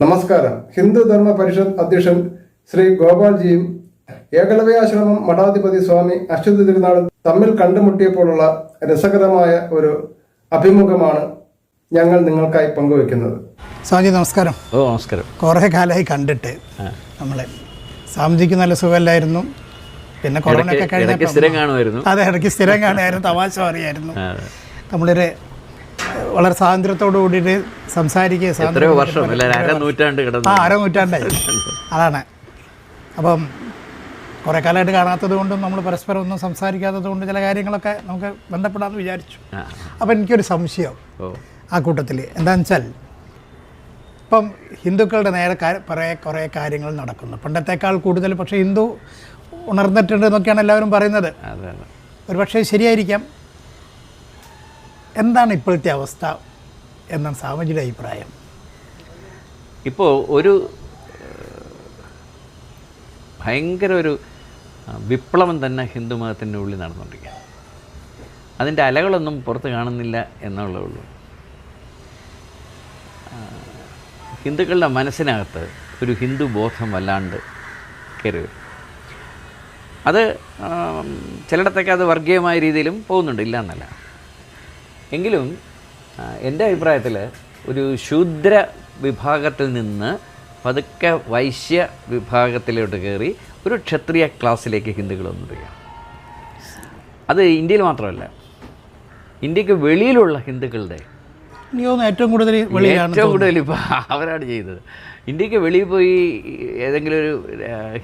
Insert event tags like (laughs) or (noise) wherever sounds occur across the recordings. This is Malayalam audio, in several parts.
നമസ്കാരം. ഹിന്ദു ധർമ്മ പരിഷത്ത് അധ്യക്ഷൻ ശ്രീ ഗോപാൽജിയും ഏകലവ്യാശ്രമം മഠാധിപതി സ്വാമി അശ്വത് തിരുനാളും തമ്മിൽ കണ്ടുമുട്ടിയപ്പോഴുള്ള രസകരമായ ഒരു അഭിമുഖമാണ് ഞങ്ങൾ നിങ്ങൾക്കായി പങ്കുവെക്കുന്നത് സ്വാമി നമസ്കാരം. ഓ നമസ്കാരം. കുറേ കാലമായി കണ്ടിട്ട് നമ്മളെ. സ്വാമിജിക്ക് നല്ല സുഖമല്ലായിരുന്നു. പിന്നെ കൊറോണ ഒക്കെ കഴിഞ്ഞ സ്ഥിരം കാണുമായിരുന്നു. അതെ ഇടയ്ക്ക് സ്ഥിരം കാണുമായിരുന്നു. തമാശ പറയായിരുന്നു. നമ്മളൊരു വളരെ സ്വാതന്ത്ര്യത്തോടു കൂടിയിട്ട് സംസാരിക്കുക ആ അര നൂറ്റാണ്ടായി അതാണ്. അപ്പം കുറേ കാലമായിട്ട് കാണാത്തത് കൊണ്ടും നമ്മൾ പരസ്പരം ഒന്നും സംസാരിക്കാത്തത് കൊണ്ട് ചില കാര്യങ്ങളൊക്കെ നമുക്ക് ബന്ധപ്പെടാമെന്ന് വിചാരിച്ചു. അപ്പം എനിക്കൊരു സംശയം ആ കൂട്ടത്തിൽ. എന്താണെന്ന് വെച്ചാൽ ഇപ്പം ഹിന്ദുക്കളുടെ നേരെ കുറേ കുറേ കാര്യങ്ങൾ നടക്കുന്നു. പണ്ടത്തേക്കാൾ കൂടുതൽ പക്ഷേ ഹിന്ദു ഉണർന്നിട്ടുണ്ട് എന്നൊക്കെയാണ് എല്ലാവരും പറയുന്നത്. ഒരു പക്ഷേ ശരിയായിരിക്കാം. എന്താണ് ഇപ്പോഴത്തെ അവസ്ഥ എന്നാണ് സാമജിയുടെ അഭിപ്രായം. ഇപ്പോൾ ഒരു ഭയങ്കര ഒരു വിപ്ലവം തന്നെ ഹിന്ദു മതത്തിന്റെ ഉള്ളിൽ നടന്നുകൊണ്ടിരിക്കുക അതിന്റെ അലകളൊന്നും പുറത്ത് കാണുന്നില്ല എന്നുള്ളേ ഉള്ളൂ. ഹിന്ദുക്കളുടെ മനസ്സിനകത്ത് ഒരു ഹിന്ദു ബോധം വല്ലാണ്ട് കയറി വരും. അത് ചിലയിടത്തൊക്കെ അത് വർഗീയമായ രീതിയിലും പോകുന്നുണ്ട് ഇല്ല എന്നല്ല. എങ്കിലും എന്റെ അഭിപ്രായത്തിൽ ഒരു ശൂദ്ര വിഭാഗത്തിൽ നിന്ന് പതുക്കെ വൈശ്യ വിഭാഗത്തിലോട്ട് കയറി ഒരു ക്ഷത്രിയ ക്ലാസ്സിലേക്ക് ഹിന്ദുക്കൾ വന്നിരിക്കുകയാണ് അത് ഇന്ത്യയിൽ മാത്രമല്ല ഇന്ത്യയ്ക്ക് വെളിയിലുള്ള ഹിന്ദുക്കളുടെ ഏറ്റവും കൂടുതൽ ഏറ്റവും കൂടുതൽ ഇപ്പോൾ അവരാണ് ചെയ്തത്. ഇന്ത്യയ്ക്ക് വെളിയിൽ പോയി ഏതെങ്കിലും ഒരു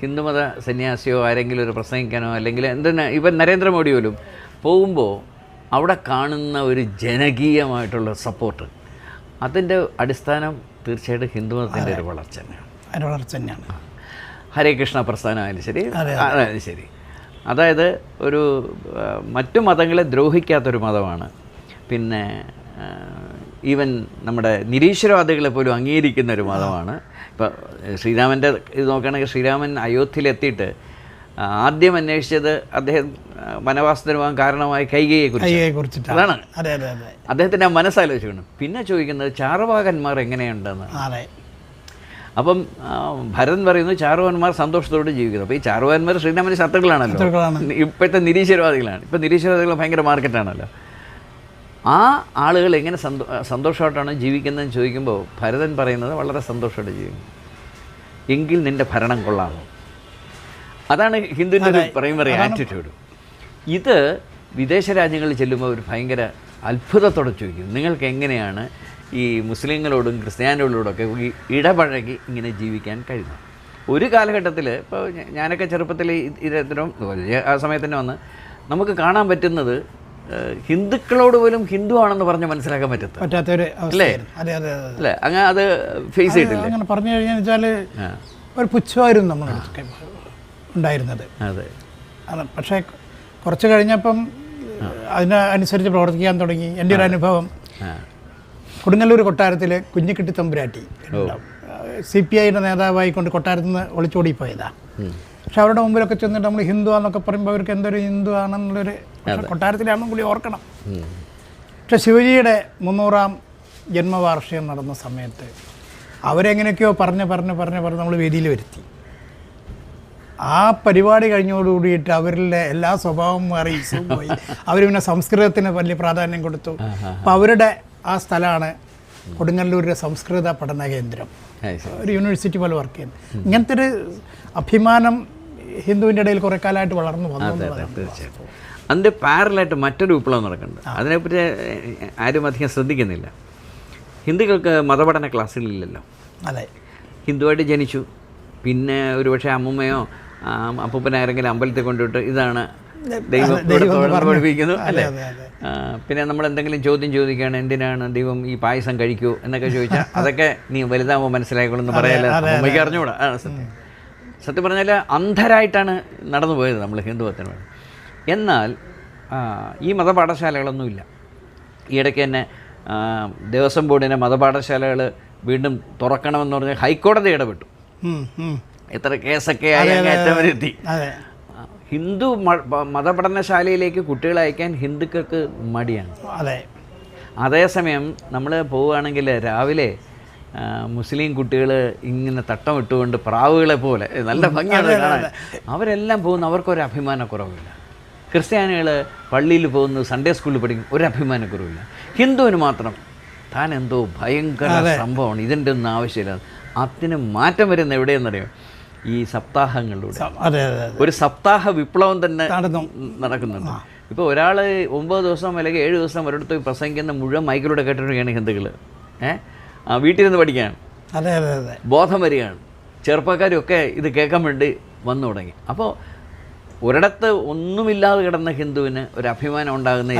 ഹിന്ദുമത സന്യാസിയോ ആരെങ്കിലും ഒരു പ്രസംഗിക്കാനോ അല്ലെങ്കിൽ എന്തിനാ ഇപ്പം നരേന്ദ്രമോദി പോലും പോകുമ്പോൾ അവിടെ കാണുന്ന ഒരു ജനകീയമായിട്ടുള്ള സപ്പോർട്ട് അതിന്റെ അടിസ്ഥാനം തീർച്ചയായിട്ടും ഹിന്ദുമതത്തിന്റെ ഒരു വളർച്ച തന്നെയാണ്. അതിന്റെ വളർച്ച തന്നെയാണ്. ഹരേ കൃഷ്ണ പ്രസ്ഥാനമായാലും ശരി. അതെ, അതായാലും ശരി. അതായത് ഒരു മറ്റു മതങ്ങളെ ദ്രോഹിക്കാത്തൊരു മതമാണ്. പിന്നെ ഈവൻ നമ്മുടെ നിരീശ്വരവാദികളെ പോലും അംഗീകരിക്കുന്ന ഒരു മതമാണ് ഇപ്പോൾ ശ്രീരാമന്റെ ഇത് നോക്കുകയാണെങ്കിൽ ശ്രീരാമൻ അയോധ്യയിലെത്തിയിട്ട് ആദ്യം അന്വേഷിച്ചത് അദ്ദേഹം വനവാസത്തിനുവാൻ കാരണമായ കൈകയെ കുറിച്ച് അതാണ്. അതെ അതെ അതെ. അദ്ദേഹത്തിന്റെ ആ മനസ്സാലോചിക്കണം. പിന്നെ ചോദിക്കുന്നത് ചാർവാകന്മാർ എങ്ങനെയുണ്ടെന്ന്. അപ്പം ഭരതൻ പറയുന്നു ചാറുവാന്മാർ സന്തോഷത്തോടെ ജീവിക്കുന്നു. അപ്പോൾ ഈ ചാറുവാന്മാർ ശ്രീരാമന് ശത്രുക്കളാണല്ലോ. ശത്രുക്കളാണ്. ഇപ്പോഴത്തെ നിരീശ്വരവാദികളാണ്. ഇപ്പൊ നിരീശ്വരവാദികൾ ഭയങ്കര മാർക്കറ്റാണല്ലോ. ആ ആളുകൾ എങ്ങനെ സന്തോ സന്തോഷമായിട്ടാണ് ജീവിക്കുന്നതെന്ന് ചോദിക്കുമ്പോൾ ഭരതൻ പറയുന്നത് വളരെ സന്തോഷമായിട്ട് ജീവിക്കുന്നു. എങ്കിൽ നിന്റെ ഭരണം കൊള്ളാമോ? അതാണ് ഹിന്ദുവിന്റെ ഒരു പ്രൈമറി ആറ്റിറ്റ്യൂഡ് ഇത് വിദേശ രാജ്യങ്ങളിൽ ചെല്ലുമ്പോൾ ഒരു ഭയങ്കര അത്ഭുതത്തോടെ ചോദിക്കും. നിങ്ങൾക്ക് എങ്ങനെയാണ് ഈ മുസ്ലിങ്ങളോടും ക്രിസ്ത്യാനികളോടൊക്കെ ഈ ഇടപഴകി ഇങ്ങനെ ജീവിക്കാൻ കഴിയുന്നത്? ഒരു കാലഘട്ടത്തിൽ ഇപ്പോൾ ഞാനൊക്കെ ചെറുപ്പത്തിൽ ഇത്തരം ആ സമയത്ത് തന്നെ വന്ന് നമുക്ക് കാണാൻ പറ്റുന്നത് ഹിന്ദുക്കളോട് പോലും ഹിന്ദു ആണെന്ന് പറഞ്ഞ് മനസ്സിലാക്കാൻ പറ്റത്ത പറ്റാത്തൊരു അവസ്ഥയായിരുന്നു. അതെ അതെ അല്ലേ? അങ്ങനെ അത് ഫേസ് ചെയ്തിട്ടില്ല? അങ്ങനെ പറഞ്ഞു കഴിഞ്ഞാൽ വെച്ചാൽ ഒരു പുച്ഛമായിരുന്നു നമ്മളടുത്തൊക്കെ. ഉണ്ടായിരുന്നത്. അതെ. പക്ഷേ കുറച്ച് കഴിഞ്ഞപ്പം അതിനനുസരിച്ച് പ്രവർത്തിക്കാൻ തുടങ്ങി. എന്റെ ഒരു അനുഭവം കൊടുങ്ങല്ലൂർ കൊട്ടാരത്തിൽ കുഞ്ഞിക്കിട്ടി തമ്പുരാട്ടി സി പി ഐയുടെ നേതാവായിക്കൊണ്ട് കൊട്ടാരത്തിൽ നിന്ന് ഒളിച്ചോടി പോയതാ പക്ഷെ അവരുടെ മുമ്പിലൊക്കെ ചെന്നിട്ട് നമ്മൾ ഹിന്ദു ആണെന്നൊക്കെ പറയുമ്പോൾ അവർക്ക് എന്തൊരു ഹിന്ദു ആണെന്നുള്ളൊരു കൊട്ടാരത്തിലാണെന്നും കൂടി ഓർക്കണം. പക്ഷെ ശിവജിയുടെ മുന്നൂറാം ജന്മവാർഷികം നടന്ന സമയത്ത് അവരെങ്ങനെയൊക്കെയോ പറഞ്ഞ് പറഞ്ഞ് പറഞ്ഞ് പറഞ്ഞ് നമ്മൾ വേദിയിൽ വരുത്തി. ആ പരിപാടി കഴിഞ്ഞോടുകൂടിയിട്ട് അവരിലെ എല്ലാ സ്വഭാവം മാറി പോയി അവർ പിന്നെ സംസ്കൃതത്തിന് വലിയ പ്രാധാന്യം കൊടുത്തു. അപ്പം അവരുടെ ആ സ്ഥലമാണ് കൊടുങ്ങല്ലൂരിലെ സംസ്കൃത പഠന കേന്ദ്രം. ഒരു യൂണിവേഴ്സിറ്റി പോലെ വർക്ക് ചെയ്യുന്നത്. ഇങ്ങനത്തെ ഒരു അഭിമാനം ഹിന്ദുവിന്റെ ഇടയിൽ കുറേ കാലമായിട്ട് വളർന്നു വന്നു തീർച്ചയായിട്ടും. അതിന്റെ പാരലായിട്ട് മറ്റൊരു വിപ്ലവം നടക്കുന്നുണ്ട്. അതിനെപ്പറ്റി ആരും അധികം ശ്രദ്ധിക്കുന്നില്ല. ഹിന്ദുക്കൾക്ക് മതപഠന ക്ലാസ്സുകളില്ലല്ലോ അതെ. ഹിന്ദുവായിട്ട് ജനിച്ചു. പിന്നെ ഒരുപക്ഷെ അമ്മുമ്മയോ ആ, അപ്പൂപ്പനെ ആരെങ്കിലും അമ്പലത്തിൽ കൊണ്ടുവിട്ട് ഇതാണ് ദൈവം. പഠിപ്പിക്കുന്നു അല്ലേ? പിന്നെ നമ്മൾ എന്തെങ്കിലും ചോദ്യം ചോദിക്കുകയാണ് എന്തിനാണ് ദൈവം ഈ പായസം കഴിക്കൂ എന്നൊക്കെ ചോദിച്ചാൽ (laughs) അതൊക്കെ നീ വലുതാകുമ്പോൾ മനസ്സിലായിക്കോളെന്ന് പറയാലോ? അമ്മയ്ക്ക് അറിഞ്ഞുകൂടാ ആണ് സത്യം. സത്യം പറഞ്ഞാൽ അന്ധരായിട്ടാണ് നടന്നു പോയത് നമ്മൾ ഹിന്ദുമതത്തിന് വേണ്ടി എന്നാൽ ഈ മതപാഠശാലകളൊന്നുമില്ല. ഈ ഇടയ്ക്ക് തന്നെ ദേവസ്വം ബോർഡിന്റെ മതപാഠശാലകൾ വീണ്ടും തുറക്കണമെന്ന് പറഞ്ഞ് ഹൈക്കോടതി ഇടപെട്ടു. എത്ര കേസൊക്കെ ആയി അങ്ങ് അറ്റം അതെ. ഹിന്ദു മതപഠനശാലയിലേക്ക് കുട്ടികളെ അയക്കാൻ ഹിന്ദുക്കൾക്ക് മടിയാണ്. അതെ. അതേസമയം നമ്മൾ പോവുകയാണെങ്കിൽ രാവിലെ മുസ്ലിം കുട്ടികൾ ഇങ്ങനെ തട്ടം ഇട്ടുകൊണ്ട് പ്രാവുകളെ പോലെ നല്ല ഭംഗിയാണ് കാണാൻ. അവരെല്ലാം പോകുന്ന അവർക്കൊരു അഭിമാനക്കുറവില്ല. ക്രിസ്ത്യാനികൾ പള്ളിയിൽ പോകുന്നു സൺഡേ സ്കൂളിൽ പഠിക്കും ഒരു അഭിമാനക്കുറവില്ല. ഹിന്ദുവിന് മാത്രം താൻ എന്തോ ഭയങ്കര സംഭവമാണ് ഇതിന്റെ ഒന്നും ആവശ്യമില്ല. അതിന് മാറ്റം വരുന്ന എവിടെയെന്നറിയോ? ഈ സപ്താഹങ്ങളിലൂടെ. അതെ അതെ ഒരു സപ്താഹ വിപ്ലവം തന്നെ നടക്കുന്നുണ്ട്. ഇപ്പോൾ ഒരാൾ ഒമ്പത് ദിവസം അല്ലെങ്കിൽ ഏഴ് ദിവസം ഒരിടത്ത് പ്രസംഗിക്കുന്ന മുഴുവൻ മൈക്കിലൂടെ കേട്ടിരിക്കുകയാണ് ഹിന്ദുക്കൾ ഏഹ് ആ വീട്ടിൽ നിന്ന് പഠിക്കാൻ അതെ അതെ അതെ. ബോധം വരികയാണ്. ചെറുപ്പക്കാരൊക്കെ ഇത് കേൾക്കാൻ വേണ്ടി വന്നു തുടങ്ങി. അപ്പോൾ ഒരിടത്ത് ഒന്നുമില്ലാതെ കിടന്ന ഹിന്ദുവിന് ഒരു അഭിമാനം ഉണ്ടാകുന്ന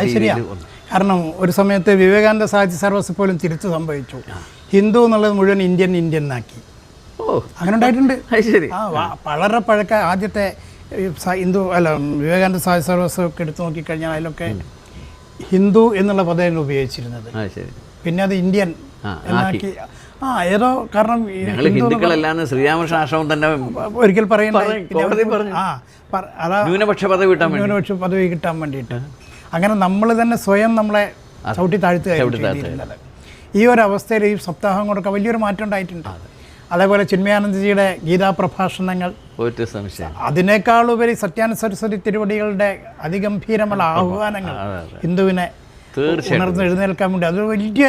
കാരണം ഒരു സമയത്ത് വിവേകാനന്ദ സാഹിത്യ സർവസ് പോലും തിരിച്ചു സംഭവിച്ചു. ഹിന്ദു എന്നുള്ളത് മുഴുവൻ ഇന്ത്യൻ ഇന്ത്യൻ ഓ അങ്ങനെ ഉണ്ടായിട്ടുണ്ട് ശരി. വളരെ പഴക്ക ആദ്യത്തെ ഹിന്ദു അല്ല വിവേകാനന്ദ സാഹിത്യ സർവസ് ഒക്കെ എടുത്തു നോക്കിക്കഴിഞ്ഞാൽ അതിലൊക്കെ ഹിന്ദു എന്നുള്ള പദമാണ് ഉപയോഗിച്ചിരുന്നത്. പിന്നെ അത് ഇന്ത്യൻ ആ, എന്നാക്കി. ആ ഏതോ കാരണം ഹിന്ദുക്കളല്ലാന്ന് ശ്രീരാമകൃഷ്ണ ആശ്രമം തന്നെ ഒരിക്കൽ പറയുന്നത് ആ അതാ ന്യൂനപക്ഷ പദവി കിട്ടാൻ ന്യൂനപക്ഷ പദവി കിട്ടാൻ വേണ്ടിയിട്ട്. അങ്ങനെ നമ്മൾ തന്നെ സ്വയം നമ്മളെ ചവിട്ടി താഴ്ത്തുകയായിരുന്നു ഈ ഒരു അവസ്ഥയിൽ ഈ സപ്താഹം കൊണ്ടൊക്കെ വലിയൊരു മാറ്റം ഉണ്ടായിട്ടുണ്ട്. അതേപോലെ ചിന്മയാനന്ദജിയുടെ ഗീതാ പ്രഭാഷണങ്ങൾ ഒരു സംശയം. അതിനേക്കാളുപരി സത്യാനുസരസ്വതി തിരുവടികളുടെ അതിഗംഭീരമുള്ള ആഹ്വാനങ്ങൾ. ഹിന്ദുവിനെ ഉണർന്ന് എഴുന്നേൽക്കാൻ വേണ്ടി. അതൊരു വലിയ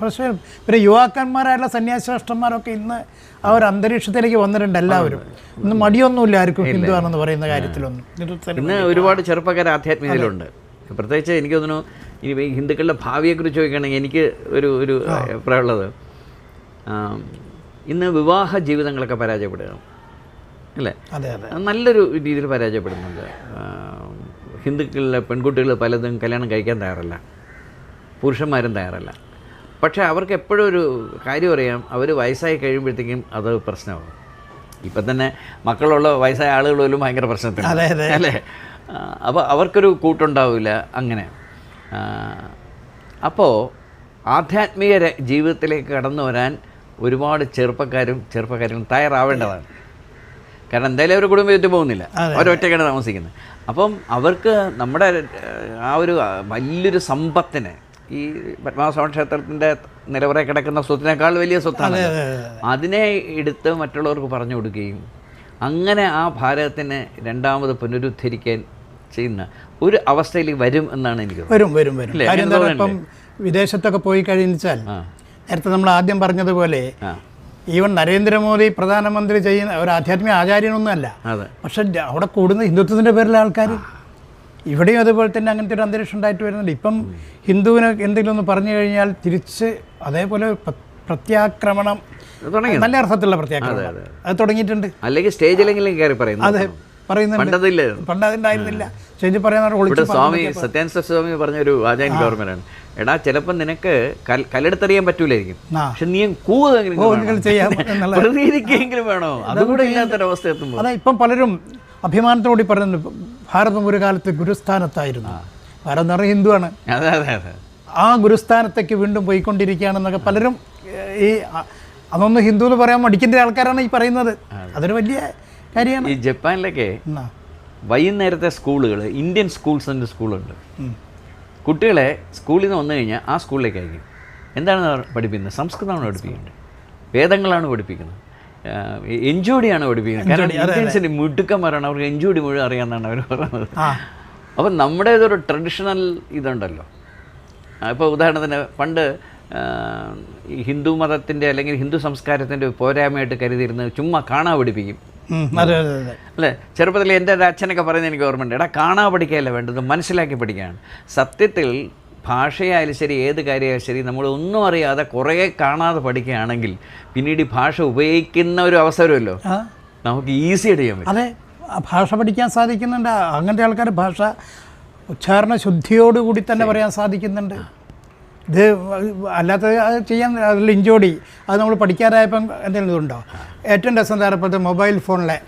പ്രശ്നം. പിന്നെ യുവാക്കന്മാരായുള്ള സന്യാസിഷ്ഠന്മാരൊക്കെ ഇന്ന് ആ ഒരു അന്തരീക്ഷത്തിലേക്ക് വന്നിട്ടുണ്ട് എല്ലാവരും. ഇന്ന് മടിയൊന്നുമില്ല ആർക്കും ഹിന്ദു ആണെന്ന് പറയുന്ന കാര്യത്തിലൊന്നും. പിന്നെ ഇന്ന് ഒരുപാട് ചെറുപ്പക്കാർ ആധ്യാത്മികതയിലുണ്ട്. പ്രത്യേകിച്ച് എനിക്ക് തോന്നുന്നു ഇനി ഹിന്ദുക്കളുടെ ഭാവിയെക്കുറിച്ച് ചോദിക്കുകയാണെങ്കിൽ എനിക്ക് ഒരു ഒരു അഭിപ്രായമുള്ളത് ഇന്ന് വിവാഹ ജീവിതങ്ങളൊക്കെ പരാജയപ്പെടുക അല്ലേ? അതെ അതെ. നല്ലൊരു രീതിയിൽ പരാജയപ്പെടുന്നുണ്ട്. ഹിന്ദുക്കളിലെ പെൺകുട്ടികൾ പലതും കല്യാണം കഴിക്കാൻ തയ്യാറല്ല പുരുഷന്മാരും തയ്യാറല്ല. പക്ഷേ അവർക്ക് എപ്പോഴും ഒരു കാര്യം അറിയാം അവർ വയസ്സായി കഴിയുമ്പോഴത്തേക്കും അത് പ്രശ്നമാകും. ഇപ്പം തന്നെ മക്കളുള്ള വയസ്സായ ആളുകൾ പോലും ഭയങ്കര അതെ. അല്ലേ? അപ്പോൾ അവർക്കൊരു കൂട്ടുണ്ടാവില്ല അങ്ങനെ. അപ്പോൾ ആധ്യാത്മിക ജീവിതത്തിലേക്ക് കടന്നു വരാൻ ഒരുപാട് ചെറുപ്പക്കാരും ചെറുപ്പക്കാരും തയ്യാറാവേണ്ടതാണ്. കാരണം എന്തായാലും അവർ കുടുംബം വിട്ട് പോകുന്നില്ല. അവരൊറ്റയ്ക്കാണ് താമസിക്കുന്നത്. അപ്പം അവർക്ക് നമ്മുടെ ആ ഒരു വലിയൊരു സമ്പത്തിനെ ഈ പത്മനാഭസ്വാമി ക്ഷേത്രത്തിന്റെ നിലവറ കിടക്കുന്ന സ്വത്തിനേക്കാൾ വലിയ സ്വത്താണ് അതിനെ എടുത്ത് മറ്റുള്ളവർക്ക് പറഞ്ഞു കൊടുക്കുകയും അങ്ങനെ ആ ഭാരതത്തിനെ രണ്ടാമത് പുനരുദ്ധരിക്കാൻ ചെയ്യുന്ന ഒരു അവസ്ഥയിലേക്ക് വരും എന്നാണ് എനിക്ക് വരും വരും വരും. ഇപ്പം വിദേശത്തൊക്കെ പോയി കഴിഞ്ഞാൽ നേരത്തെ നമ്മൾ ആദ്യം പറഞ്ഞതുപോലെ ഈവൻ നരേന്ദ്രമോദി പ്രധാനമന്ത്രി ചെയ്യുന്ന ഒരു ആധ്യാത്മിക ആചാര്യനൊന്നുമല്ല. പക്ഷെ അവിടെ കൂടുന്ന ഹിന്ദുത്വത്തിന്റെ പേരിലെ ആൾക്കാർ ഇവിടെയും അതുപോലെ തന്നെ അങ്ങനത്തെ ഒരു അന്തരീക്ഷം ഉണ്ടായിട്ട് വരുന്നുണ്ട്. ഇപ്പം ഹിന്ദുവിനെ എന്തെങ്കിലും ഒന്ന് പറഞ്ഞു കഴിഞ്ഞാൽ തിരിച്ച് അതേപോലെ പ്രത്യാക്രമണം നല്ല അർത്ഥത്തിലുള്ള പ്രത്യാക്രമണം. അത് തുടങ്ങിയിട്ടുണ്ട്. അല്ലെങ്കിൽ സ്റ്റേജിലെങ്കിലും കയറി പറയുന്നു. അതെ പറയുന്നുണ്ട്. പണ്ട് അതുണ്ടായിരുന്നില്ല സ്റ്റേജിൽ സ്വാമി സത്യാനന്ദ സ്വാമി പറഞ്ഞൊരു ആചാര്യ ഗവൺമെന്റാണ്. എടാ ചിലപ്പോൾ നിനക്ക് കല്ലെടുത്തറിയാൻ പറ്റൂലായിരിക്കും. പക്ഷെ നീ പ്രതികരിക്കെങ്കിലും (laughs) വേണോ. അതുകൂടെ ഇല്ലാത്തൊരവസ്ഥ എത്തുമ്പോൾ. അതാ ഇപ്പം പലരും അഭിമാനത്തോടെ പറയുന്നുണ്ട് ഭാരതം ഒരു കാലത്ത് ഗുരുസ്ഥാനത്തായിരുന്നു. ഭാരതം എന്ന് പറഞ്ഞാൽ ഹിന്ദുവാണ്. അതെ അതെ അതെ. ആ ഗുരുസ്ഥാനത്തേക്ക് വീണ്ടും പോയിക്കൊണ്ടിരിക്കുകയാണെന്നൊക്കെ പലരും ഈ അതൊന്ന് ഹിന്ദു എന്ന് പറയാൻ മടിക്കേണ്ട ആൾക്കാരാണ് ഈ പറയുന്നത്. അതൊരു വലിയ കാര്യമാണ്. ഈ ജപ്പാനിലൊക്കെ വൈകുന്നേരത്തെ സ്കൂളുകൾ ഇന്ത്യൻ സ്കൂൾസിന്റെ സ്കൂളുണ്ട്. കുട്ടികളെ സ്കൂളിൽ നിന്ന് വന്നു കഴിഞ്ഞാൽ ആ സ്കൂളിലേക്ക് അയക്കും എന്താണ് പഠിപ്പിക്കുന്നത്? സംസ്കൃതമാണ് പഠിപ്പിക്കുന്നത്. വേദങ്ങളാണ് പഠിപ്പിക്കുന്നത്. എൻജോഡിയാണ് പഠിപ്പിക്കുന്നത്. കാരണം ഇന്ത്യൻസിന്റെ മിടുക്കന്മാരാണ് അവർക്ക് എൻജോഡി മുഴുവൻ അറിയാമെന്നാണ് അവർ പറയുന്നത് അപ്പം നമ്മുടെ ഇതൊരു ട്രഡീഷണൽ ഇതുണ്ടല്ലോ. ഇപ്പോൾ ഉദാഹരണത്തിന് പണ്ട് ഹിന്ദു മതത്തിന്റെ അല്ലെങ്കിൽ ഹിന്ദു സംസ്കാരത്തിന്റെ പോരായ്മയായിട്ട് കരുതിയിരുന്നത് ചുമ്മാ കാണാ പഠിപ്പിക്കും. അല്ലേ? ചെറുപ്പത്തിൽ എന്റെ ഒരു അച്ഛനൊക്കെ പറയുന്നത് എനിക്ക് ഓർമ്മയുണ്ട്. എടാ കാണാൻ പഠിക്കുകയല്ല വേണ്ടത് മനസ്സിലാക്കി പഠിക്കുകയാണ്. സത്യത്തിൽ ഭാഷയായാലും ശരി ഏത് കാര്യമായാലും ശരി നമ്മൾ ഒന്നും അറിയാതെ കുറേ കാണാതെ പഠിക്കുകയാണെങ്കിൽ പിന്നീട് ഈ ഭാഷ ഉപയോഗിക്കുന്ന ഒരു അവസരമല്ലോ. നമുക്ക് ഈസി ചെയ്യാൻ പറ്റും. അതെ ഭാഷ പഠിക്കാൻ സാധിക്കുന്നുണ്ട്. അങ്ങനത്തെ ആൾക്കാർ ഭാഷ ഉച്ചാരണ ശുദ്ധിയോടുകൂടി തന്നെ പറയാൻ സാധിക്കുന്നുണ്ട്. ഇത് അല്ലാത്ത ചെയ്യാൻ അതിൽ ഇഞ്ചോടി. അത് നമ്മൾ പഠിക്കാറായപ്പം എന്തെങ്കിലും ഇതുണ്ടോ? ഏറ്റവും രസം തരപ്പത്തെ മൊബൈൽ ഫോണിലെ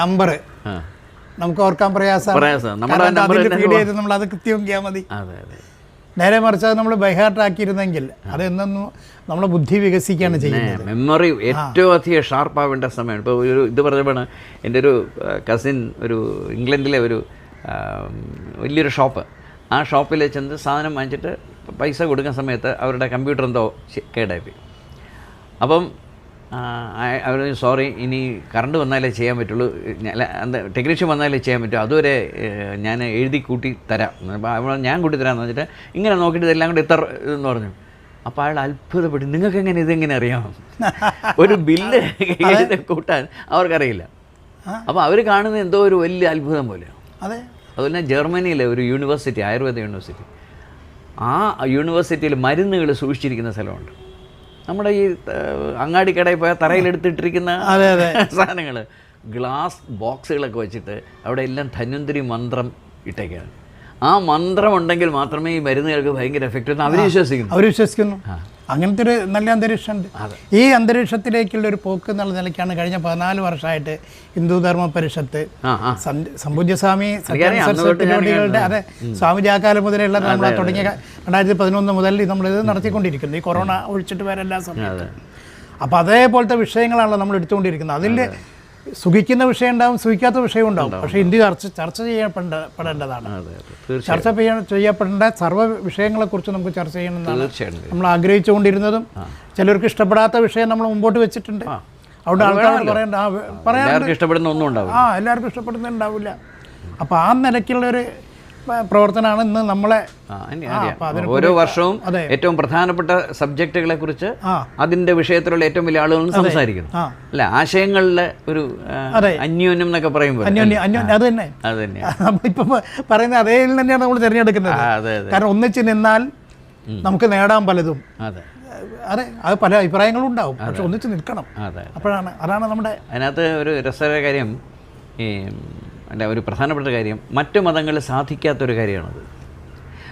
നമ്പർ നമുക്ക് ഓർക്കാൻ പ്രയാസമാണ്. ഫീഡ് ചെയ്ത് നമ്മൾ അത് മതി. നേരെ മറിച്ച് അത് നമ്മൾ ബൈഹാർട്ടാക്കിയിരുന്നെങ്കിൽ അത് എന്നൊന്നും നമ്മളെ ബുദ്ധി വികസിക്കുകയാണ് ചെയ്യുന്നത്. മെമ്മറി ഏറ്റവും അധികം ഷാർപ്പാവേണ്ട സമയമാണ്. ഇപ്പോൾ ഒരു ഇത് പറഞ്ഞപ്പോൾ എന്റെ ഒരു കസിൻ ഒരു ഇംഗ്ലണ്ടിലെ ഒരു വലിയൊരു ഷോപ്പ് ആ ഷോപ്പിൽ ചെന്ന് സാധനം വാങ്ങിച്ചിട്ട് പൈസ കൊടുക്കുന്ന സമയത്ത് അവരുടെ കമ്പ്യൂട്ടർ എന്തോ കേടായി അപ്പം അവർ സോറി ഇനി കറണ്ട് വന്നാലേ ചെയ്യാൻ പറ്റുള്ളൂ. അല്ല, എന്താ ടെക്നീഷ്യൻ വന്നാലേ ചെയ്യാൻ പറ്റൂ. അതുവരെ ഞാൻ എഴുതി കൂട്ടി തരാം. അപ്പോൾ ഞാൻ കൂട്ടി തരാമെന്ന് വെച്ചിട്ട് ഇങ്ങനെ നോക്കിയിട്ട് ഇതെല്ലാം കൂടി ഇത്ര ഇതെന്ന് പറഞ്ഞു. അപ്പോൾ അയാൾ അത്ഭുതപ്പെട്ടു. നിങ്ങൾക്ക് എങ്ങനെ ഇതെങ്ങനെ അറിയാം? (laughs) ഒരു ബില്ല് എഴുതി കൂട്ടാൻ അവർക്കറിയില്ല. അപ്പോൾ അവർ കാണുന്നത് എന്തോ ഒരു വലിയ അത്ഭുതം പോലെയാണ് അതെ. അതുപോലെ ജർമ്മനിയിലെ ഒരു യൂണിവേഴ്സിറ്റി ആയുർവേദ യൂണിവേഴ്സിറ്റി ആ യൂണിവേഴ്സിറ്റിയിൽ മരുന്നുകൾ സൂക്ഷിച്ചിരിക്കുന്ന സ്ഥലമുണ്ട്. നമ്മുടെ ഈ അങ്ങാടിക്കടയിൽ പോയാൽ തറയിലെടുത്തിട്ടിരിക്കുന്ന. (laughs) സാധനങ്ങൾ. ഗ്ലാസ് ബോക്സുകളൊക്കെ വെച്ചിട്ട് അവിടെ എല്ലാം ധന്വന്തരി മന്ത്രം ഇട്ടേക്കാണ്. ആ മന്ത്രം ഉണ്ടെങ്കിൽ മാത്രമേ ഈ മരുന്നുകൾക്ക് ഭയങ്കര എഫക്റ്റ് അവർ വിശ്വസിക്കുന്നു. അവർ വിശ്വസിക്കുന്നു. അങ്ങനത്തെ ഒരു നല്ല അന്തരീക്ഷമുണ്ട്. ഈ അന്തരീക്ഷത്തിലേക്കുള്ള ഒരു പോക്ക് എന്നുള്ള നിലയ്ക്കാണ് കഴിഞ്ഞ പതിനാല് വർഷമായിട്ട് ഹിന്ദു ധർമ്മ പരിഷത്ത് സമ്പൂജ്യസ്വാമി സത്യനോടികളുടെ അതെ സ്വാമി ജാക്കാലം കാലം മുതലുള്ള നമ്മൾ തുടങ്ങിയ രണ്ടായിരത്തി പതിനൊന്ന് മുതൽ നമ്മളിത് നടത്തിക്കൊണ്ടിരിക്കുന്നു. ഈ കൊറോണ ഒഴിച്ചിട്ട് വേറെ എല്ലാ സമയത്തും അപ്പോൾ അതേപോലത്തെ വിഷയങ്ങളാണല്ലോ നമ്മൾ എടുത്തുകൊണ്ടിരിക്കുന്നത്. അതിൽ സുഖിക്കുന്ന വിഷയം ഉണ്ടാവും സുഖിക്കാത്ത വിഷയം ഉണ്ടാവും. പക്ഷേ ഇന്ത്യ ചർച്ച ചർച്ച ചെയ്യപ്പെടേണ്ടതാണ് ചർച്ച ചെയ്യപ്പെടേണ്ട സർവ വിഷയങ്ങളെ കുറിച്ച് നമുക്ക് ചർച്ച ചെയ്യണമെന്നാണ് നമ്മൾ ആഗ്രഹിച്ചുകൊണ്ടിരുന്നതും. ചിലർക്ക് ഇഷ്ടപ്പെടാത്ത വിഷയം നമ്മൾ മുമ്പോട്ട് വെച്ചിട്ടുണ്ട്. അവിടെ ആൾക്കാരോട് പറയേണ്ട പറയാൻ എല്ലാവർക്കും ഇഷ്ടപ്പെടുന്ന ഒന്നും ഉണ്ടാവും ആ എല്ലാവർക്കും ഇഷ്ടപ്പെടുന്നുണ്ടാവില്ല അപ്പോൾ ആ നിലയ്ക്കുള്ളൊരു പ്രവർത്തനമാണ് ഇന്ന് നമ്മളെ ഓരോ വർഷവും ഏറ്റവും പ്രധാനപ്പെട്ട സബ്ജക്റ്റുകളെ കുറിച്ച് അതിന്റെ വിഷയത്തിലുള്ള ഏറ്റവും വലിയ ആളുകളും സംസാരിക്കുന്നു. അല്ല ആശയങ്ങളിലെ ഒരു അന്യോന്യം എന്നൊക്കെ പറയുമ്പോൾ അന്യോന്യം അന്യോന്യം അത് തന്നെ. അത് തന്നെ നമ്മളിപ്പോൾ പറയുന്ന അതേ തന്നെയാണ് നമ്മൾ തിരഞ്ഞെടുക്കുന്നത്. കാരണം ഒന്നിച്ച് നിന്നാൽ നമുക്ക് നേടാൻ പലതും. അതെ. അതെ അത് പല അഭിപ്രായങ്ങളും ഉണ്ടാവും. പക്ഷെ ഒന്നിച്ച് നിൽക്കണം. അപ്പോഴാണ് അതാണ് നമ്മുടെ അതിനകത്ത് ഒരു രസകര കാര്യം ഈ അല്ല ഒരു പ്രധാനപ്പെട്ട കാര്യം മറ്റു മതങ്ങളിൽ സാധിക്കാത്തൊരു കാര്യമാണത്.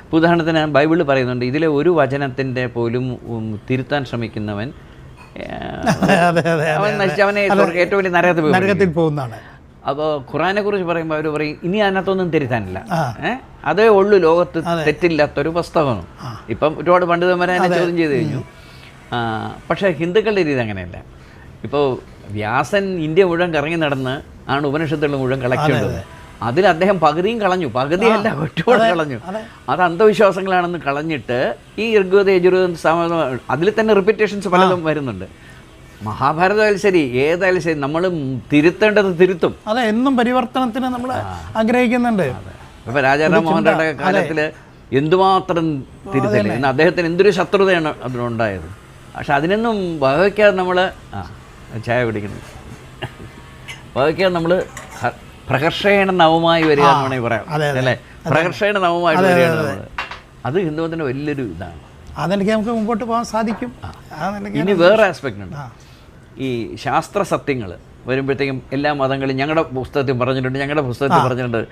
ഇപ്പോൾ ഉദാഹരണത്തിന് ബൈബിളിൽ പറയുന്നുണ്ട് ഇതിലെ ഒരു വചനത്തിന്റെ പോലും തിരുത്താൻ ശ്രമിക്കുന്നവൻ അവനെ ഏറ്റവും വലിയ നരകത്തിൽ പോകുന്നതാണ്. അപ്പോൾ ഖുറാനെ കുറിച്ച് പറയുമ്പോൾ അവർ പറയും ഇനി അതിനകത്തൊന്നും തിരുത്താനില്ല. അതേ ഉള്ളൂ ലോകത്ത് തെറ്റില്ലാത്തൊരു പുസ്തകമാണ് ഇപ്പം ഒരുപാട് പണ്ഡിതന്മാരെ അതിനെ ചോദ്യം ചെയ്ത് കഴിഞ്ഞു. പക്ഷേ ഹിന്ദുക്കളുടെ രീതി അങ്ങനെയല്ല. ഇപ്പോൾ വ്യാസൻ ഇന്ത്യ മുഴുവൻ കറങ്ങി നടന്ന് ആണ് ഉപനിഷത്തുകൾ മുഴുവൻ കളക്ട് ചെയ്തത് അതിൽ അദ്ദേഹം പകുതിയും കളഞ്ഞു. പകുതിയല്ല ഒറ്റോടെ കളഞ്ഞു അത് അന്ധവിശ്വാസങ്ങളാണെന്ന് കളഞ്ഞിട്ട് ഈ ഋഗ്വേദ യജുർവേദം സാമവേദം അതിൽ തന്നെ റിപ്പീറ്റേഷൻസ് പലതും വരുന്നുണ്ട്. മഹാഭാരതമായാലും ശരി ഏതായാലും ശരി നമ്മൾ തിരുത്തേണ്ടത് തിരുത്തും. അതെ എന്നും പരിവർത്തനത്തിന് നമ്മൾ ആഗ്രഹിക്കുന്നുണ്ട്. ഇപ്പൊ രാജാറാം മോഹൻ റോയുടെ കാലത്തിൽ എന്തുമാത്രം തിരുത്തൽ? ഇന്ന് അദ്ദേഹത്തിന് എന്തൊരു ശത്രുതയാണ് അതിനുണ്ടായത്. പക്ഷെ അതിനൊന്നും വകവയ്ക്കാതെ നമ്മൾ ചായ ചായ കുടിക്കുന്നു അതൊക്കെയാണ് നമ്മൾ പ്രകർഷേണ നവമായി വരിക എന്ന് വേണമെങ്കിൽ പറയാം. അല്ലേ? പ്രകർഷേണ നവമായി വരികയാണ് അത്. ഹിന്ദുമതത്തിന്റെ വലിയൊരു ഇതാണ്. അതെനിക്ക് നമുക്ക് മുമ്പോട്ട് പോകാൻ സാധിക്കും. ഇനി വേറെ ആസ്പെക്റ്റ് ഉണ്ട്. ഈ ശാസ്ത്ര സത്യങ്ങൾ വരുമ്പോഴത്തേക്കും എല്ലാ മതങ്ങളും ഞങ്ങളുടെ പുസ്തകത്തിൽ പറഞ്ഞിട്ടുണ്ട് ഞങ്ങളുടെ പുസ്തകത്തിൽ പറഞ്ഞിട്ടുണ്ട്.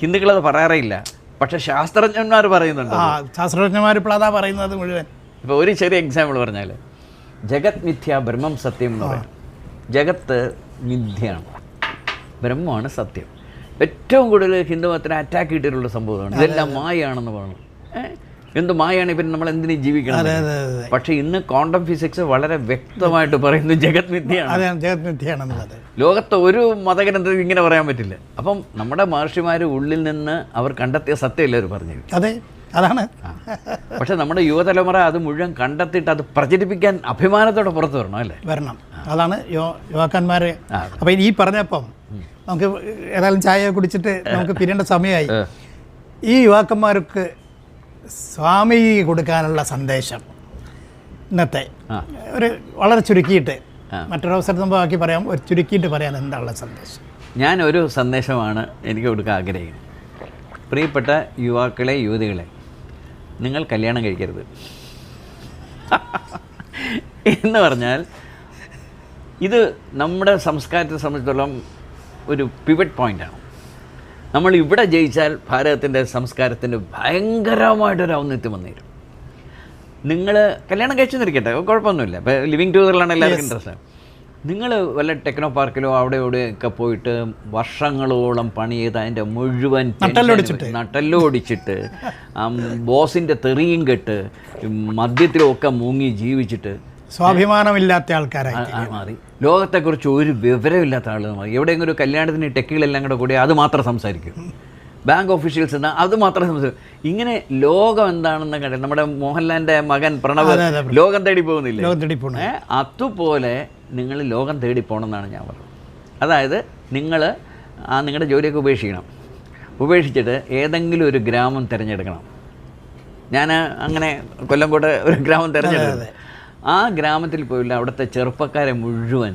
ഹിന്ദുക്കളത് പറയാറില്ല പക്ഷെ ശാസ്ത്രജ്ഞന്മാർ പറയുന്നുണ്ട് ശാസ്ത്രജ്ഞന്മാർ ഇപ്പോൾ അതാ പറയുന്നത് മുഴുവൻ. ഇപ്പോൾ ഒരു ചെറിയ എക്സാമ്പിൾ പറഞ്ഞാൽ ജഗത് മിഥ്യ ബ്രഹ്മം സത്യം എന്ന് പറയാം. ജഗത്ത് മിഥ്യയാണ്. ബ്രഹ്മമാണ് സത്യം. ഏറ്റവും കൂടുതൽ ഹിന്ദു മതത്തിനെ അറ്റാക്ക് ചെയ്തിട്ടുള്ള സംഭവമാണ്. ഇതെല്ലാം മായയാണെന്ന് പറഞ്ഞു? എന്ത് മായയാണ് പിന്നെ നമ്മൾ എന്തിനു ജീവിക്കണം പക്ഷേ ഇന്ന് ക്വാണ്ടം ഫിസിക്സ് വളരെ വ്യക്തമായിട്ട് പറയുന്നത് ജഗത് മിഥ്യയാണ് ജഗത് മിഥ്യയാണെന്നുള്ളത് ലോകത്തെ ഒരു മതഗ്രന്ഥത്തിൽ ഇങ്ങനെ പറയാൻ പറ്റില്ല. അപ്പം നമ്മുടെ മഹർഷിമാർ ഉള്ളിൽ നിന്ന് അവർ കണ്ടെത്തിയ സത്യമല്ലേ അവർ പറഞ്ഞു അതെ അതാണ്. പക്ഷെ നമ്മുടെ യുവതലമുറ അത് മുഴുവൻ കണ്ടെത്തിയിട്ട് അത് പ്രചരിപ്പിക്കാൻ അഭിമാനത്തോടെ പുറത്തു വരണം അല്ലേ? വരണം. അതാണ് യുവാക്കന്മാർ അപ്പോൾ ഈ പറഞ്ഞപ്പം നമുക്ക് ഏതായാലും ചായ കുടിച്ചിട്ട് നമുക്ക് പിരിയേണ്ട സമയമായി. ഈ യുവാക്കന്മാർക്ക് സ്വാമി കൊടുക്കാനുള്ള സന്ദേശം ഇന്നത്തെ. ഒരു വളരെ ചുരുക്കിയിട്ട് മറ്റൊരു നമുക്ക് ബാക്കി പറയാം. ഒരു ചുരുക്കിയിട്ട് പറയാൻ എന്താണുള്ള സന്ദേശം? ഞാൻ ഒരു സന്ദേശമാണ് എനിക്ക് കൊടുക്കാൻ ആഗ്രഹിക്കുന്നത്. പ്രിയപ്പെട്ട യുവാക്കളെ യുവതികളെ നിങ്ങൾ കല്യാണം കഴിക്കരുത്. എന്ന് പറഞ്ഞാൽ ഇത് നമ്മുടെ സംസ്കാരത്തെ സംബന്ധിച്ചിടത്തോളം ഒരു പിവറ്റ് പോയിന്റാണ് നമ്മൾ ഇവിടെ ജയിച്ചാൽ ഭാരതത്തിന്റെ സംസ്കാരത്തിന് ഭയങ്കരമായിട്ടൊരു ഔന്നിത്യം വന്നേരും. നിങ്ങൾ കല്യാണം കഴിച്ചെന്നിരിക്കട്ടെ കുഴപ്പമൊന്നുമില്ല. ഇപ്പോൾ ലിവിങ് ടൂതറിലാണ് എല്ലാവർക്കും ഇൻട്രസ്റ്റ് നിങ്ങൾ വല്ല ടെക്നോ പാർക്കിലോ അവിടെ ഇവിടെയൊക്കെ പോയിട്ട് വർഷങ്ങളോളം പണി ചെയ്ത് അതിന്റെ മുഴുവൻ നട്ടെല്ലൊടിച്ചിട്ട്. ബോസിന്റെ തെറിയും കെട്ട് മദ്യത്തിലൊക്കെ മുങ്ങി ജീവിച്ചിട്ട്. സ്വാഭിമാനമില്ലാത്ത ആൾക്കാരായി മാറി. ലോകത്തെക്കുറിച്ച് ഒരു വിവരമില്ലാത്ത ആളുകൾ എവിടെയെങ്കിലും ഒരു കല്യാണത്തിന് ടെക്കുകളെല്ലാം കൂടെ കൂടി അത് മാത്രം സംസാരിക്കും. ബാങ്ക് ഓഫീഷ്യൽസ് എന്നാൽ അത് മാത്രം സംസാരിക്കും. ഇങ്ങനെ ലോകം എന്താണെന്ന് കണ്ടത് നമ്മുടെ മോഹൻലാലിന്റെ മകൻ പ്രണവ്. ലോകം തേടി പോകുന്നില്ലേ? ലോകം തേടി അതുപോലെ നിങ്ങൾ ലോകം തേടി പോകണമെന്നാണ് ഞാൻ പറഞ്ഞത്. അതായത് നിങ്ങൾ ആ നിങ്ങളുടെ ജോലിയൊക്കെ ഉപേക്ഷിക്കണം. ഉപേക്ഷിച്ചിട്ട് ഏതെങ്കിലും ഒരു ഗ്രാമം തിരഞ്ഞെടുക്കണം. ഞാൻ അങ്ങനെ കൊല്ലംകോട്ട് ഒരു ഗ്രാമം തിരഞ്ഞെടുത്തത് ആ ഗ്രാമത്തിൽ പോയില്ല അവിടുത്തെ ചെറുപ്പക്കാരെ മുഴുവൻ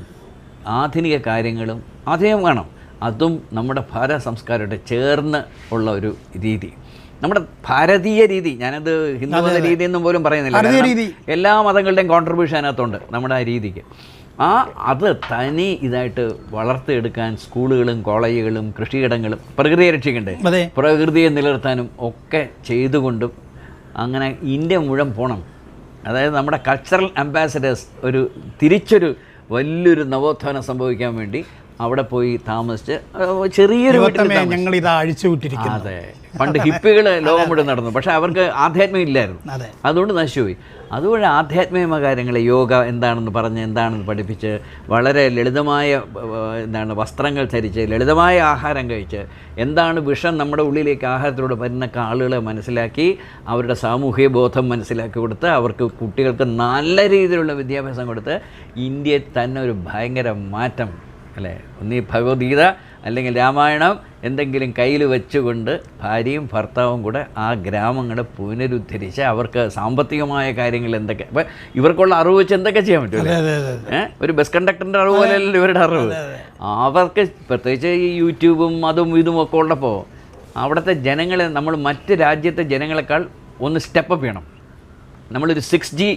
ആധുനിക കാര്യങ്ങളും ആധുനികം വേണം. അതും നമ്മുടെ ഭാരത സംസ്കാരമായിട്ട് ചേർന്ന് ഉള്ള ഒരു രീതി. നമ്മുടെ ഭാരതീയ രീതി ഞാനത് ഹിന്ദുമത രീതി എന്നും പോലും പറയുന്നില്ല. എല്ലാ മതങ്ങളുടെയും കോൺട്രിബ്യൂഷൻ അതിനകത്തുണ്ട് നമ്മുടെ ആ രീതിക്ക്. ആ അത് തനി ഇതായിട്ട് വളർത്തിയെടുക്കാൻ സ്കൂളുകളും കോളേജുകളും കൃഷിയിടങ്ങളും പ്രകൃതിയെ രക്ഷിക്കണ്ടേ? പ്രകൃതിയെ നിലനിർത്താനും ഒക്കെ ചെയ്തുകൊണ്ടും അങ്ങനെ ഇന്ത്യ മുഴുവൻ പോകണം അതായത് നമ്മുടെ കൾച്ചറൽ അംബാസഡേഴ്സ് ഒരു തിരിച്ചൊരു വലിയൊരു നവോത്ഥാനം സംഭവിക്കാൻ വേണ്ടി അവിടെ പോയി താമസിച്ച് ചെറിയൊരു ഞങ്ങൾ ഇത് അഴിച്ചു വിട്ടിരിക്കുന്നു. അതെ. പണ്ട് ഹിപ്പികൾ (laughs) ലോകം മുഴുവൻ നടന്നു. പക്ഷെ അവർക്ക് ആധ്യാത്മികം ഇല്ലായിരുന്നു. അതെ. അതുകൊണ്ട് നശിച്ചുപോയി. അതുവഴി ആധ്യാത്മികമായ കാര്യങ്ങൾ യോഗ എന്താണെന്ന് പറഞ്ഞ് എന്താണെന്ന് പഠിപ്പിച്ച് വളരെ ലളിതമായ എന്താണ് വസ്ത്രങ്ങൾ ധരിച്ച് ലളിതമായ ആഹാരം കഴിച്ച് എന്താണ് വിഷം നമ്മുടെ ഉള്ളിലേക്ക് ആഹാരത്തിലൂടെ വരുന്ന ആളുകളെ മനസ്സിലാക്കി അവരുടെ സാമൂഹിക ബോധം മനസ്സിലാക്കി കൊടുത്ത് അവർക്ക് കുട്ടികൾക്ക് നല്ല രീതിയിലുള്ള വിദ്യാഭ്യാസം കൊടുത്ത് ഇന്ത്യയിൽ തന്നെ ഒരു ഭയങ്കര മാറ്റം അല്ലേ? ഒന്നീ ഭഗവത്ഗീത അല്ലെങ്കിൽ രാമായണം എന്തെങ്കിലും കയ്യിൽ വെച്ചുകൊണ്ട് ഭാര്യയും ഭർത്താവും കൂടെ ആ ഗ്രാമങ്ങളെ പുനരുദ്ധരിച്ച് അവർക്ക് സാമ്പത്തികമായ കാര്യങ്ങൾ എന്തൊക്കെ അപ്പം ഇവർക്കുള്ള അറിവ് വെച്ച് എന്തൊക്കെ ചെയ്യാൻ പറ്റും ഒരു ബസ് കണ്ടക്ടറിന്റെ അറിവ് പോലെയല്ലോ ഇവരുടെ അറിവ്. അവർക്ക് പ്രത്യേകിച്ച് ഈ യൂട്യൂബും അതും ഇതും ഒക്കെ ഉള്ളപ്പോൾ അവിടുത്തെ ജനങ്ങളെ നമ്മൾ മറ്റ് രാജ്യത്തെ ജനങ്ങളെക്കാൾ ഒന്ന് സ്റ്റെപ്പ് അപ്പ് ചെയ്യണം. നമ്മളൊരു സിക്സ് ജി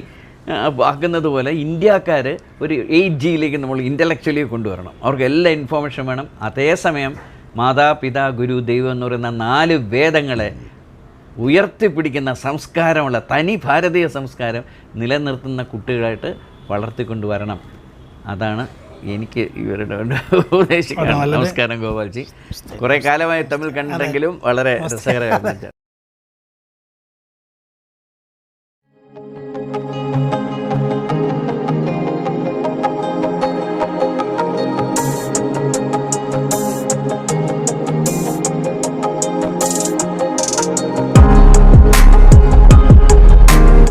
ആക്കുന്നത് പോലെ ഇന്ത്യക്കാർ ഒരു എയ്റ്റ് ജിയിലേക്ക് നമ്മൾ ഇന്റലക്ച്വലി കൊണ്ടുവരണം. അവർക്ക് എല്ലാ ഇൻഫോർമേഷൻ വേണം. അതേസമയം മാതാപിതാ ഗുരു ദൈവം എന്ന് പറയുന്ന നാല് വേദങ്ങളെ ഉയർത്തിപ്പിടിക്കുന്ന സംസ്കാരമുള്ള തനി ഭാരതീയ സംസ്കാരം നിലനിർത്തുന്ന കുട്ടികളായിട്ട് വളർത്തിക്കൊണ്ടുവരണം. അതാണ് എനിക്ക് ഇവരുടെ ഉപദേശിക്കുന്നത് നമസ്കാരം ഗോപാൽജി. കുറേ കാലമായി തമ്മിൽ കണ്ടെങ്കിലും വളരെ രസകരമായിരുന്നു.